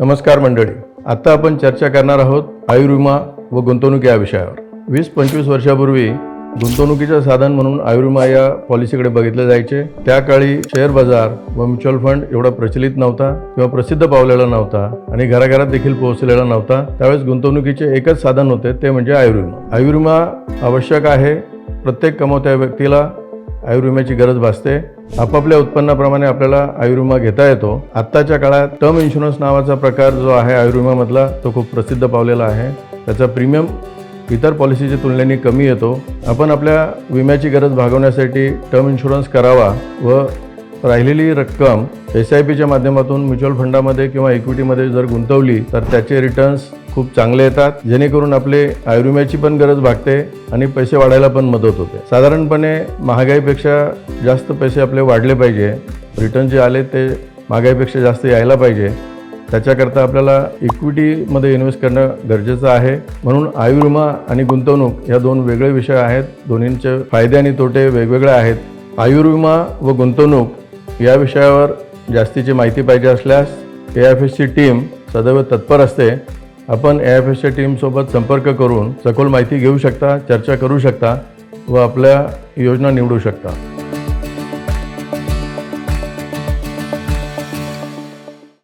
नमस्कार मंडळी. आता आपण चर्चा करणार आहोत आयुर्विमा व गुंतवणूक या विषयावर. वीस पंचवीस वर्षापूर्वी गुंतवणुकीचं साधन म्हणून आयुर्विमा या पॉलिसीकडे बघितले जायचे. त्या काळी शेअर बाजार व म्युच्युअल फंड एवढा प्रचलित नव्हता किंवा प्रसिद्ध पावलेला नव्हता आणि घराघरात देखील पोहोचलेला नव्हता. त्यावेळेस गुंतवणुकीचे एकच साधन होते ते म्हणजे आयुर्विमा. आयुर्विमा आवश्यक आहे. प्रत्येक कमवत्या व्यक्तीला आयुर्विम्याची गरज भासते. आपापल्या उत्पन्नाप्रमाणे आपल्याला आयुर्विमा घेता येतो. आत्ताच्या काळात टर्म इन्शुरन्स नावाचा प्रकार जो आहे आयुर्विमामधला तो खूप प्रसिद्ध पावलेला आहे. त्याचा प्रीमियम इतर पॉलिसीच्या तुलनेने कमी येतो. आपण आपल्या विम्याची गरज भागवण्यासाठी टर्म इन्शुरन्स करावा व राहिलेली रक्कम एस आय पीच्या माध्यमातून म्युच्युअल फंडामध्ये किंवा इक्विटीमध्ये जर गुंतवली तर त्याचे रिटर्न्स खूप चांगले येतात जेणेकरून आपले आयुर्विम्याची पण गरज भागते आणि पैसे वाढायला पण मदत होते. साधारणपणे महागाईपेक्षा जास्त पैसे आपले वाढले पाहिजे. रिटर्न जे आले ते महागाईपेक्षा जास्त यायला पाहिजे. त्याच्याकरता आपल्याला इक्विटीमध्ये इन्व्हेस्ट करणं गरजेचं आहे. म्हणून आयुर्विमा आणि गुंतवणूक या दोन वेगळे विषय आहेत. दोन्हींचे फायदे आणि तोटे वेगवेगळे आहेत. आयुर्विमा व गुंतवणूक या विषयावर जास्तीची माहिती पाहिजे असल्यास ए एफ एसची टीम सदैव तत्पर असते. आपण ए एफ एसच्या टीमसोबत संपर्क करून सखोल माहिती घेऊ शकता चर्चा करू शकता व आपल्या योजना निवडू शकता.